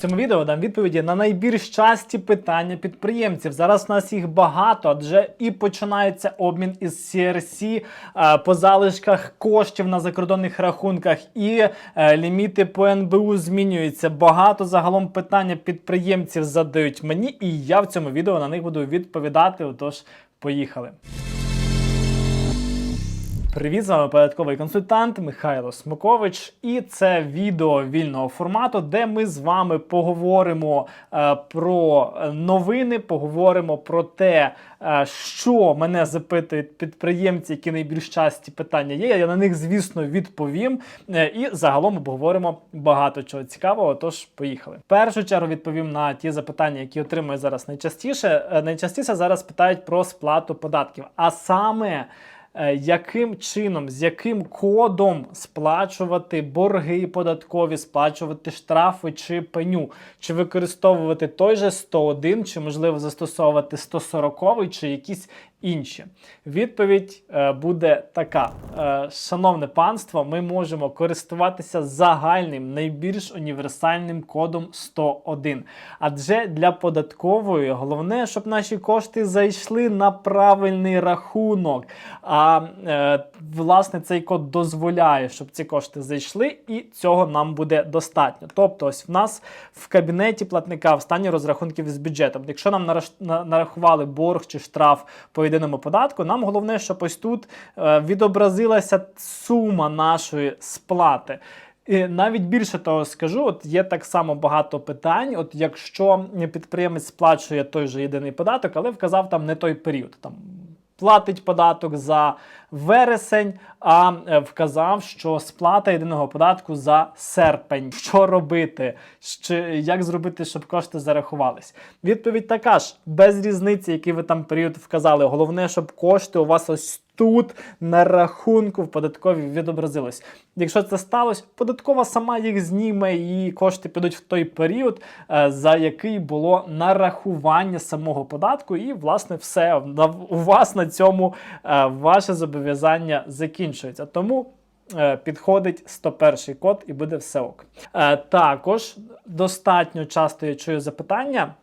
Цьому відео дам відповіді на найбільш часті питання підприємців. Зараз у нас їх багато, адже і починається обмін із CRC е, по залишках коштів на закордонних рахунках, і е, ліміти по НБУ змінюються. Багато загалом питання підприємців задають мені, і я в цьому відео на них буду відповідати. Отож, поїхали. Привіт, з вами податковий консультант Михайло Смокович, і це відео вільного формату, де ми з вами поговоримо е, про новини, поговоримо про те, е, що мене запитують підприємці, які найбільш часті питання є. Я на них, звісно, відповім. Е, і загалом обговоримо багато чого цікавого. Тож поїхали. В першу чергу відповім на ті запитання, які отримую зараз найчастіше. Е, Найчастіше зараз питають про сплату податків, а саме. Е, яким чином, з яким кодом сплачувати борги податкові, сплачувати штрафи чи пеню, чи використовувати той же 101, чи можливо застосовувати 140 чи якісь інші. Відповідь е, буде така: Е, шановне панство, ми можемо користуватися загальним, найбільш універсальним кодом 101. Адже для податкової головне, щоб наші кошти зайшли на правильний рахунок. А е, власне цей код дозволяє, щоб ці кошти зайшли, і цього нам буде достатньо. Тобто, ось в нас в кабінеті платника в стані розрахунків з бюджетом. Якщо нам нарахували борг чи штраф по єдиному податку, нам головне, щоб ось тут е, відобразилася сума нашої сплати. І навіть більше того скажу, от є так само багато питань. От якщо підприємець сплачує той же єдиний податок, але вказав там не той період, там платить податок за вересень, а е, вказав, що сплата єдиного податку за серпень. Що робити? Що, як зробити, щоб кошти зарахувались? Відповідь така ж: без різниці, який ви там період вказали. Головне, щоб кошти у вас ось тут на рахунку в податковій відобразилось. Якщо це сталося, податкова сама їх зніме і кошти підуть в той період, е, за який було нарахування самого податку, і власне все у вас на цьому е, ваше зобов'язання закінчується. Тому. е, Підходить 101 код і буде все ок. Також достатньо часто я чую запитання.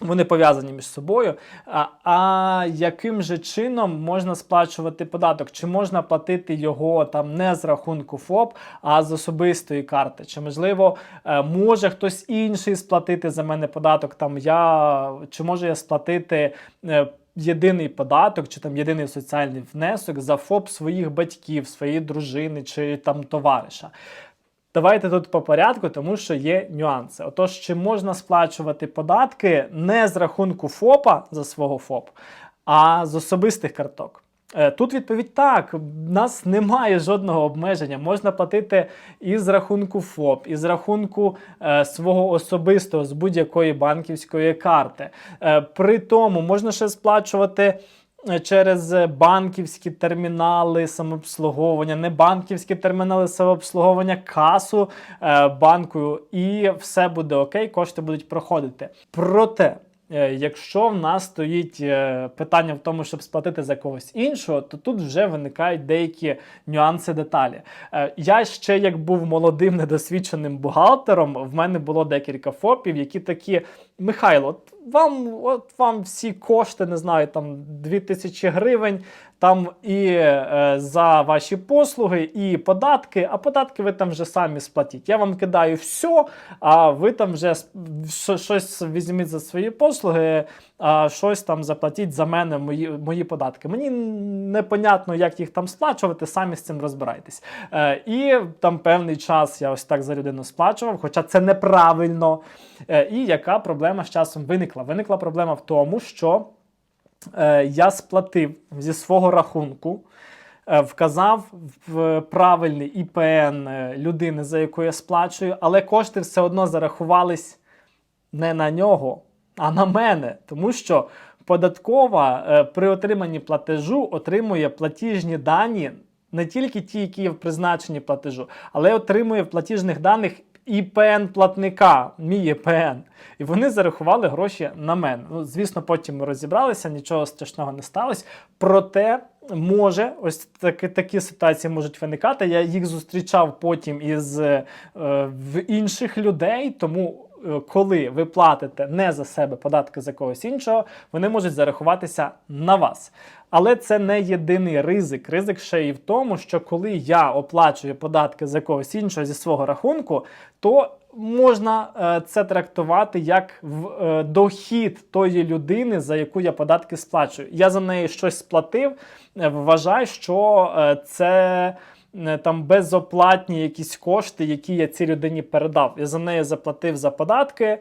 Вони пов'язані між собою. А, а яким же чином можна сплачувати податок? Чи можна платити його там не з рахунку ФОП, а з особистої карти? Чи можливо е, може хтось інший сплатити за мене податок? Там я чи можу я сплатити? е, Єдиний податок чи там єдиний соціальний внесок за ФОП своїх батьків, своєї дружини чи там товариша. Давайте тут по порядку, тому що є нюанси. Отож, чи можна сплачувати податки не з рахунку ФОПа за свого ФОП, а з особистих карток? Е, Тут відповідь так, в нас немає жодного обмеження. Можна платити і з рахунку ФОП, і з рахунку е, свого особистого з будь-якої банківської карти. Е, при тому можна ще сплачувати через банківські термінали самообслуговування, не банківські термінали самообслуговування, касу е, банку, і все буде окей, кошти будуть проходити. Проте. е, Якщо в нас стоїть е, питання в тому, щоб сплатити за когось іншого, то тут вже виникають деякі нюанси, деталі. Е, Я ще як був молодим недосвідченим бухгалтером, в мене було декілька ФОПів, які такі: Михайло, вам, от вам всі кошти, не знаю, там 2000 гривень, там і е, за ваші послуги, і податки, а податки ви там вже самі сплатіть. Я вам кидаю все, а ви там вже щось візьміть за свої послуги, а щось там заплатіть за мене, мої, мої податки. Мені непонятно, як їх там сплачувати, самі з цим розбирайтесь. Е, і там певний час я ось так за людину сплачував, хоча це неправильно. Е, і яка проблема з часом виникла? Виникла проблема в тому, що е, я сплатив зі свого рахунку, е, вказав в правильний ІПН е, людини, за яку я сплачую, але кошти все одно зарахувались не на нього, а на мене. Тому що податкова е, при отриманні платежу отримує платіжні дані. Не тільки ті, які є в призначенні платежу, але отримує в платіжних даних ІПН платника, мій ІПН. І вони зарахували гроші на мене. Ну, звісно, потім ми розібралися, нічого страшного не сталося. Проте може, ось такі, такі ситуації можуть виникати. Я їх зустрічав потім із е, в інших людей, тому коли ви платите не за себе податки за когось іншого, вони можуть зарахуватися на вас. Але це не єдиний ризик. Ризик ще і в тому, що коли я оплачую податки за когось іншого зі свого рахунку, то можна е, це трактувати як в е, дохід тої людини, за яку я податки сплачую. Я за неї щось сплатив. е, Вважаю, що е, це. Е, Там безоплатні якісь кошти, які я цій людині передав. Я за неї заплатив за податки,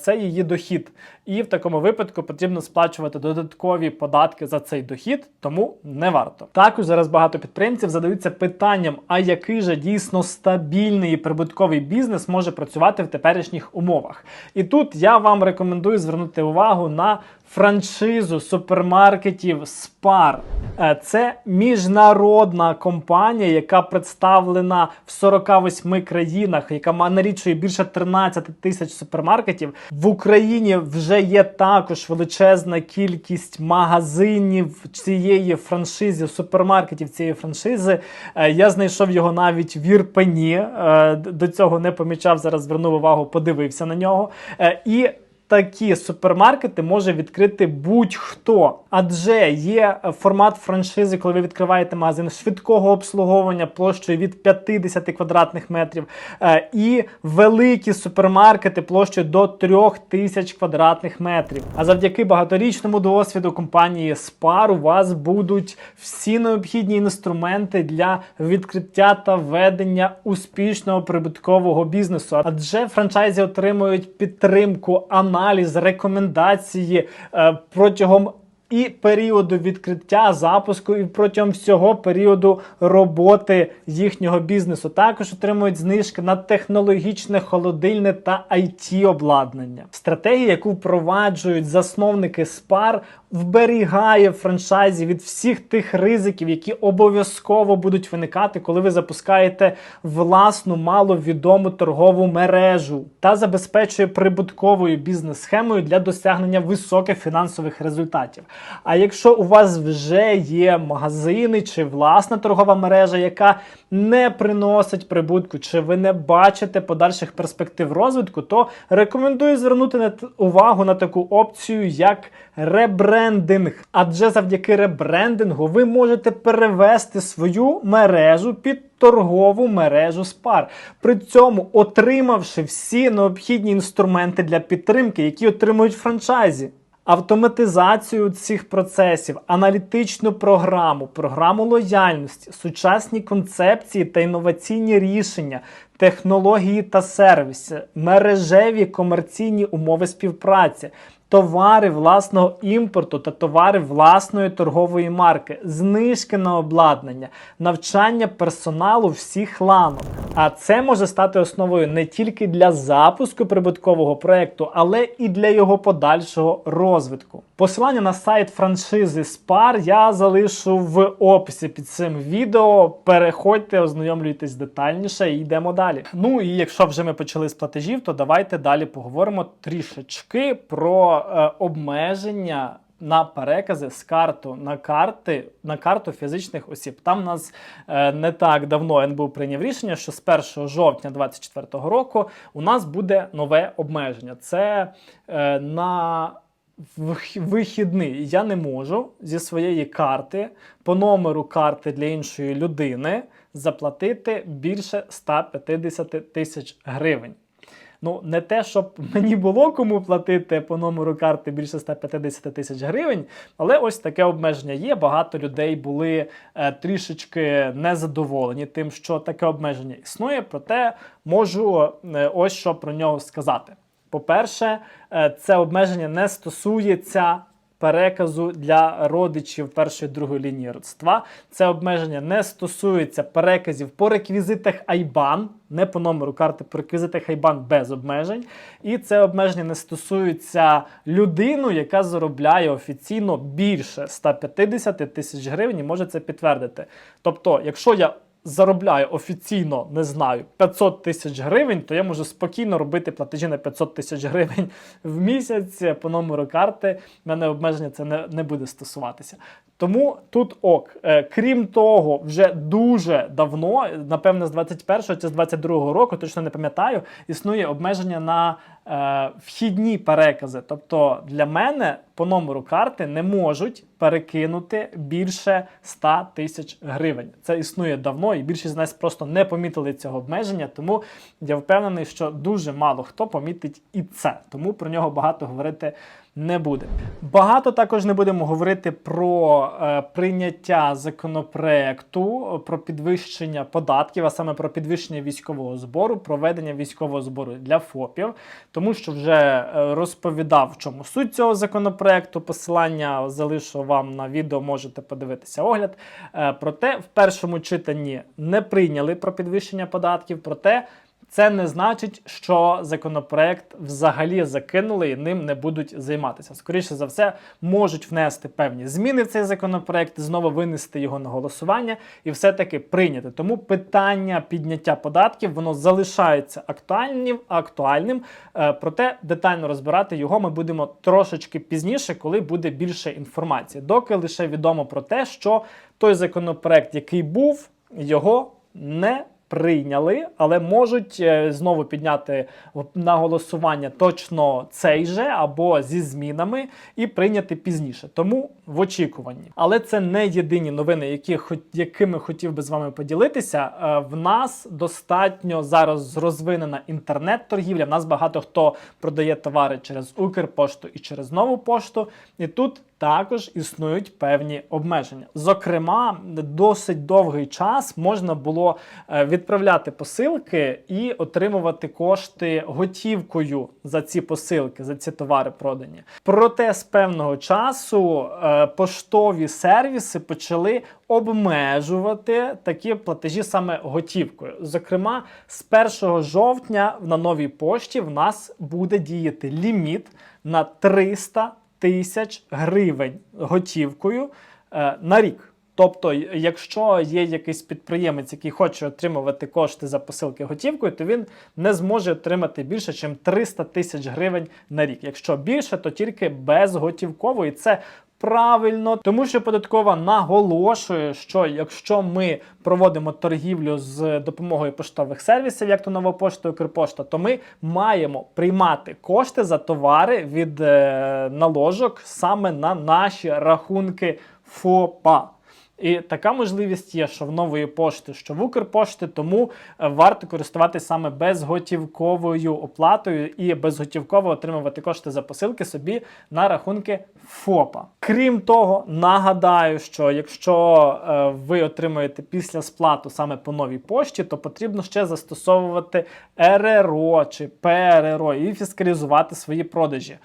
це її дохід. І в такому випадку потрібно сплачувати додаткові податки за цей дохід, тому не варто. Також зараз багато підприємців задаються питанням: а який же дійсно стабільний і прибутковий бізнес може працювати в теперішніх умовах? І тут я вам рекомендую звернути увагу на франшизу супермаркетів Spar. Е, Це міжнародна компанія, яка представлена в 48 країнах, яка налічує більше 13 тисяч супермаркетів. В Україні вже є також величезна кількість магазинів цієї франшизи, супермаркетів цієї франшизи. Е, Я знайшов його навіть в Ірпені. Е, До цього не помічав. Зараз звернув увагу, подивився на нього. Е, І такі супермаркети може відкрити будь-хто, адже є е, формат франшизи, коли ви відкриваєте магазин швидкого обслуговування площею від 50 квадратних метрів, е, і великі супермаркети площею до 3000 квадратних метрів. А завдяки багаторічному досвіду компанії Spar у вас будуть всі необхідні інструменти для відкриття та ведення успішного прибуткового бізнесу. Адже франчайзі отримують підтримку, аналіз, рекомендації е, протягом. І періоду відкриття запуску, і протягом всього періоду роботи їхнього бізнесу також отримують знижки на технологічне холодильне та it обладнання. Стратегія, яку впроваджують засновники SPAR, вберігає франчайзі від всіх тих ризиків, які обов'язково будуть виникати, коли ви запускаєте власну маловідому торгову мережу та забезпечує прибутковою бізнес-схемою для досягнення високих фінансових результатів. А якщо у вас вже є магазини чи власна торгова мережа, яка не приносить прибутку, чи ви не бачите подальших перспектив розвитку, то рекомендую звернути увагу на таку опцію, як ребрендинг. Адже завдяки ребрендингу ви можете перевести свою мережу під торгову мережу Spar. При цьому отримавши всі необхідні інструменти для підтримки, які отримують франчайзі. Автоматизацію цих процесів, аналітичну програму, програму лояльності, сучасні концепції та інноваційні рішення, технології та сервіси, мережеві комерційні умови співпраці, товари власного імпорту та товари власної торгової марки, знижки на обладнання, навчання персоналу всіх ланок. А це може стати основою не тільки для запуску прибуткового проекту, але і для його подальшого розвитку. Посилання на сайт франшизи Spar я залишу в описі під цим відео. Переходьте, ознайомлюйтесь детальніше і йдемо далі. Ну і якщо вже ми почали з платежів, то давайте далі поговоримо трішечки про е, обмеження. На перекази з карту на карти на карту фізичних осіб. Там нас е, не так давно НБУ прийняв рішення, що з 1 жовтня 2024 року у нас буде нове обмеження. Це е, на вихідний я не можу зі своєї карти по номеру карти для іншої людини заплатити більше 150 тисяч гривень. Ну, не те, щоб мені було кому платити по номеру карти більше 150 тисяч гривень, але ось таке обмеження є. Багато людей були е, трішечки незадоволені тим, що таке обмеження існує, проте можу е, ось що про нього сказати. По-перше, е, це обмеження не стосується переказу для родичів першої другої лінії родства. Це обмеження не стосується переказів по реквізитах IBAN, не по номеру карти, по реквізитах IBAN без обмежень. І це обмеження не стосується людину, яка заробляє офіційно більше 150 тисяч гривень і може це підтвердити. Тобто, якщо я заробляю офіційно, не знаю, 500 тисяч гривень, то я можу спокійно робити платежі на 500 тисяч гривень в місяць по номеру карти. Мене обмеження це не, не буде стосуватися. Тому тут ок. Е, крім того, вже дуже давно, напевне, з 21-го чи з 22-го року, точно не пам'ятаю, існує обмеження на вхідні перекази. Тобто для мене по номеру карти не можуть перекинути більше 100 тисяч гривень. Це існує давно, і більшість з нас просто не помітили цього обмеження. Тому я впевнений, що дуже мало хто помітить і це. Тому про нього багато говорити не буде. Багато також не будемо говорити про е, прийняття законопроекту про підвищення податків, а саме про підвищення військового збору, проведення військового збору для ФОПів, тому що вже е, розповідав, в чому суть цього законопроекту. Посилання залишу вам на відео, можете подивитися огляд. Е, проте в першому читанні не прийняли про підвищення податків, проте це не значить, що законопроект взагалі закинули і ним не будуть займатися. Скоріше за все, можуть внести певні зміни в цей законопроект, знову винести його на голосування і все-таки прийняти. Тому питання підняття податків воно залишається актуальним, актуальним. Е, проте детально розбирати його ми будемо трошечки пізніше, коли буде більше інформації. Доки лише відомо про те, що той законопроект, який був, його не прийняли, але можуть е, знову підняти на голосування точно цей же або зі змінами і прийняти пізніше. Тому в очікуванні. Але це не єдині новини, які якими хотів би з вами поділитися. Е, В нас достатньо зараз розвинена інтернет-торгівля. В нас багато хто продає товари через Укрпошту і через нову пошту. І тут також існують певні обмеження. Зокрема, досить довгий час можна було е, відправляти посилки і отримувати кошти готівкою за ці посилки, за ці товари продані. Проте з певного часу е, поштові сервіси почали обмежувати такі платежі саме готівкою. Зокрема, з 1 жовтня на новій пошті в нас буде діяти ліміт на 300 тисяч гривень готівкою е, на рік. Тобто, якщо є якийсь підприємець, який хоче отримувати кошти за посилки готівкою, то він не зможе отримати більше, ніж 300 тисяч гривень на рік. Якщо більше, то тільки безготівково. І це правильно, тому що податкова наголошує, що якщо ми проводимо торгівлю з допомогою поштових сервісів, як то нова пошта, Укрпошта, то ми маємо приймати кошти за товари від е, наложок саме на наші рахунки ФОПа. І така можливість є, що в нової пошти, що в Укрпошти, тому е, варто користуватися саме безготівковою оплатою і безготівково отримувати кошти за посилки собі на рахунки ФОПа. Крім того, нагадаю, що якщо е, ви отримуєте після сплату саме по новій пошті, то потрібно ще застосовувати РРО чи ПРРО і фіскалізувати свої продажі.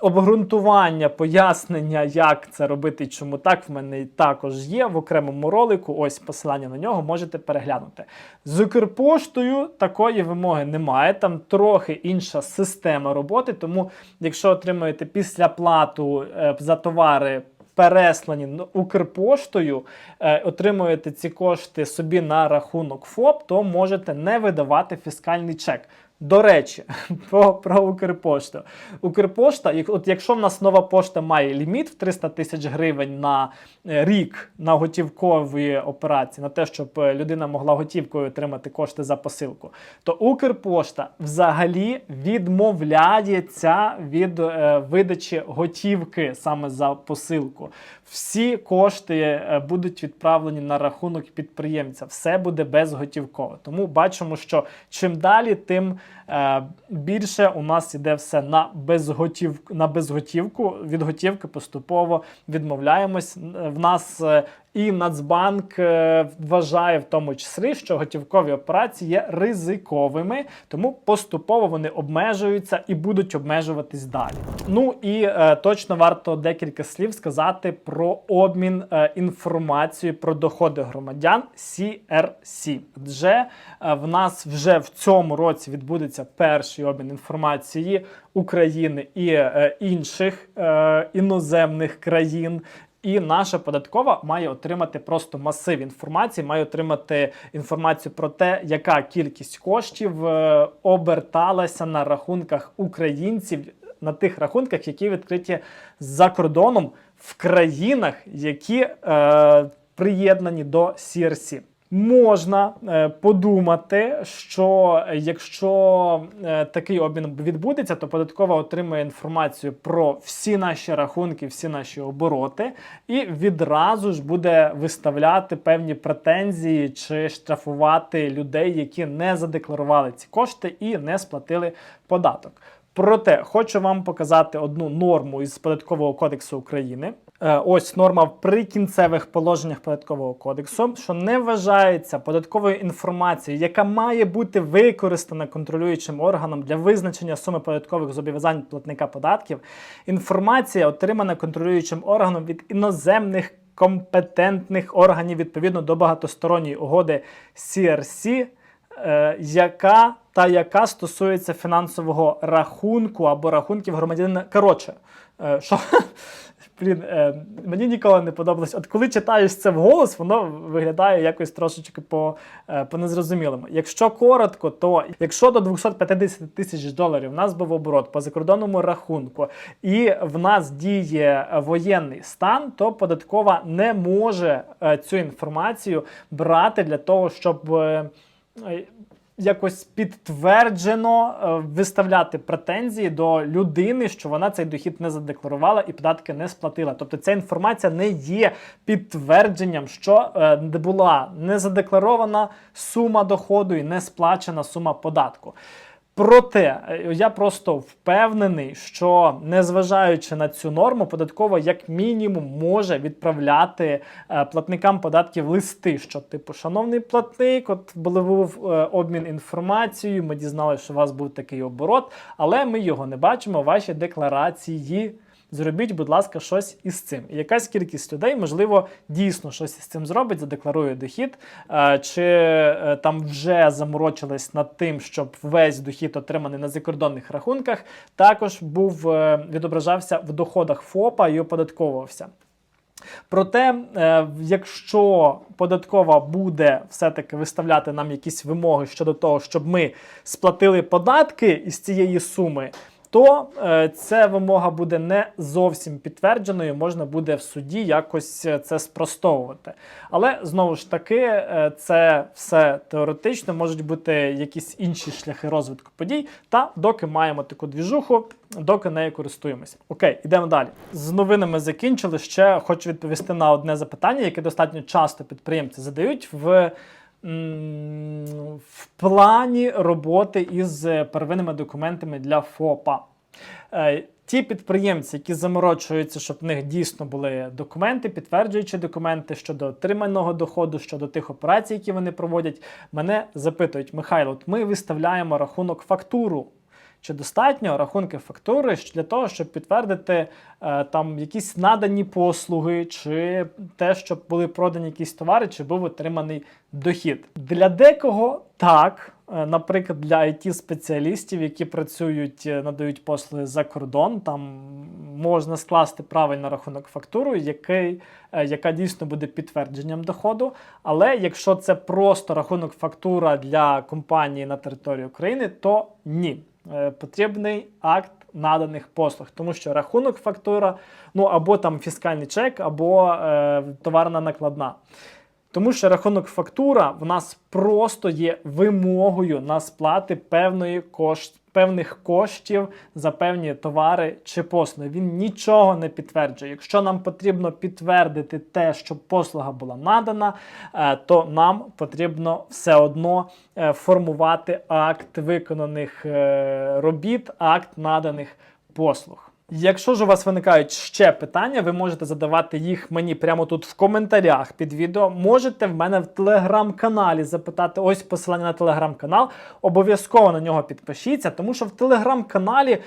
Обґрунтування, пояснення, як це робити чому так, в мене також є в окремому ролику. Ось посилання на нього можете переглянути. З Укрпоштою такої вимоги немає. Там трохи інша система роботи. Тому, якщо отримуєте післяплату е, за товари. Переслані Укрпоштою, е, отримуєте ці кошти собі на рахунок ФОП, то можете не видавати фіскальний чек. До речі, про, про Укрпошту. Укрпошта, як- от якщо в нас нова пошта має ліміт в 300 тисяч гривень на е, рік на готівкові операції, на те, щоб е, людина могла готівкою отримати кошти за посилку, то Укрпошта взагалі відмовляється від е, видачі готівки саме за посилку. Всі кошти е, будуть відправлені на рахунок підприємця. Все буде безготівково. Тому бачимо, що чим далі, тим е, більше у нас іде все на безготівку. На безготівку від готівки поступово відмовляємось. В нас е, і Нацбанк е, вважає в тому числі, що готівкові операції є ризиковими, тому поступово вони обмежуються і будуть обмежуватись далі. Ну і е, точно варто декілька слів сказати про обмін е, інформацією про доходи громадян CRC. Адже е, в нас вже в цьому році відбудеться перший обмін інформації України і е, інших е, іноземних країн. І наша податкова має отримати просто масив інформації, має отримати інформацію про те, яка кількість коштів е, оберталася на рахунках українців на тих рахунках, які відкриті за кордоном в країнах, які е, приєднані до CRC. Можна е, подумати, що якщо е, такий обмін відбудеться, то податкова отримає інформацію про всі наші рахунки, всі наші обороти, і відразу ж буде виставляти певні претензії чи штрафувати людей, які не задекларували ці кошти і не сплатили податок. Проте хочу вам показати одну норму із податкового кодексу України. Е, Ось норма в прикінцевих положеннях податкового кодексу, що не вважається податковою інформацією, яка має бути використана контролюючим органом для визначення суми податкових зобов'язань платника податків. Інформація, отримана контролюючим органом від іноземних компетентних органів відповідно до багатосторонньої угоди CRC, е, яка та яка стосується фінансового рахунку або рахунків громадянина. Коротше, що блін, е, мені ніколи не подобалось. От коли читаєш це вголос, воно виглядає якось трошечки по, е, по незрозумілому. Якщо коротко, то якщо до 250 тисяч доларів в нас був оборот по закордонному рахунку, і в нас діє воєнний стан, то податкова не може е, цю інформацію брати для того, щоб. Якось підтверджено е, виставляти претензії до людини, що вона цей дохід не задекларувала і податки не сплатила. Тобто ця інформація не є підтвердженням, що е, була не задекларована сума доходу і не сплачена сума податку. Проте е, я просто впевнений, що незважаючи на цю норму, податкова як мінімум може відправляти е, платникам податків листи, що типу, шановний платник, от були був е, обмін інформацією. Ми дізналися, що у вас був такий оборот, але ми його не бачимо. Ваші декларації. Зробіть, будь ласка, щось із цим. І якась кількість людей, можливо, дійсно щось із цим зробить, задекларує дохід, е, чи е, там вже заморочились над тим, щоб весь дохід, отриманий на закордонних рахунках, також був е, відображався в доходах ФОПа і оподатковувався. Проте, якщо податкова буде все-таки виставляти нам якісь вимоги щодо того, щоб ми сплатили податки із цієї суми, то е, ця вимога буде не зовсім підтвердженою, можна буде в суді якось е, це спростовувати. Але знову ж таки, е, це все теоретично, можуть бути якісь інші шляхи розвитку подій. Та доки маємо таку двіжуху, доки нею користуємося. Окей, йдемо далі. З новинами закінчили. Ще хочу відповісти на одне запитання, яке достатньо часто підприємці задають в. В плані роботи із первинними документами для ФОПа. Е, Ті підприємці, які заморочуються, щоб в них дійсно були документи, підтверджуючі документи щодо отриманого доходу, щодо тих операцій, які вони проводять, мене запитують, Михайло, ми виставляємо рахунок фактуру. Чи достатньо рахунки фактури для того, щоб підтвердити е, там якісь надані послуги, чи те, щоб були продані якісь товари, чи був отриманий дохід? Для декого так. Е, Наприклад, для it спеціалістів, які працюють, е, надають послуги за кордон, там можна скласти правильно рахунок фактуру, який, е, яка дійсно буде підтвердженням доходу. Але якщо це просто рахунок фактура для компанії на території України, то ні. Е, Потрібний акт наданих послуг, тому що рахунок фактура, ну або там фіскальний чек, або е, товарна накладна. Тому що рахунок фактура в нас просто є вимогою на сплати певної кошт, певних коштів за певні товари чи послуги. Він нічого не підтверджує. Якщо нам потрібно підтвердити те, що послуга була надана, е, то нам потрібно все одно е, формувати акт виконаних е, робіт, акт наданих послуг. Якщо ж у вас виникають ще питання, ви можете задавати їх мені прямо тут в коментарях під відео. Можете в мене в телеграм-каналі запитати ось посилання на телеграм-канал. Обов'язково на нього підпишіться, тому що в телеграм-каналі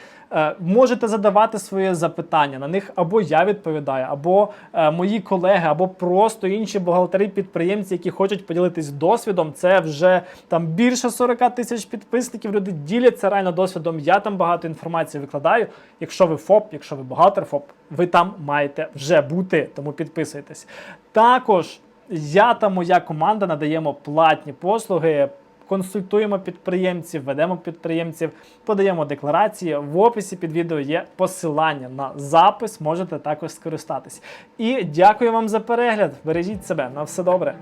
можете задавати свої запитання. На них або я відповідаю, або е, мої колеги, або просто інші бухгалтери-підприємці, які хочуть поділитись досвідом. Це вже там більше 40 тисяч підписників. Люди діляться реально досвідом. Я там багато інформації викладаю. Якщо ви ФОП, якщо ви бухгалтер ФОП, ви там маєте вже бути, тому підписуйтесь. Також я та моя команда надаємо платні послуги. Консультуємо підприємців, ведемо підприємців, подаємо декларації. В описі під відео є посилання на запис, можете також скористатись. І дякую вам за перегляд. Бережіть себе на все добре.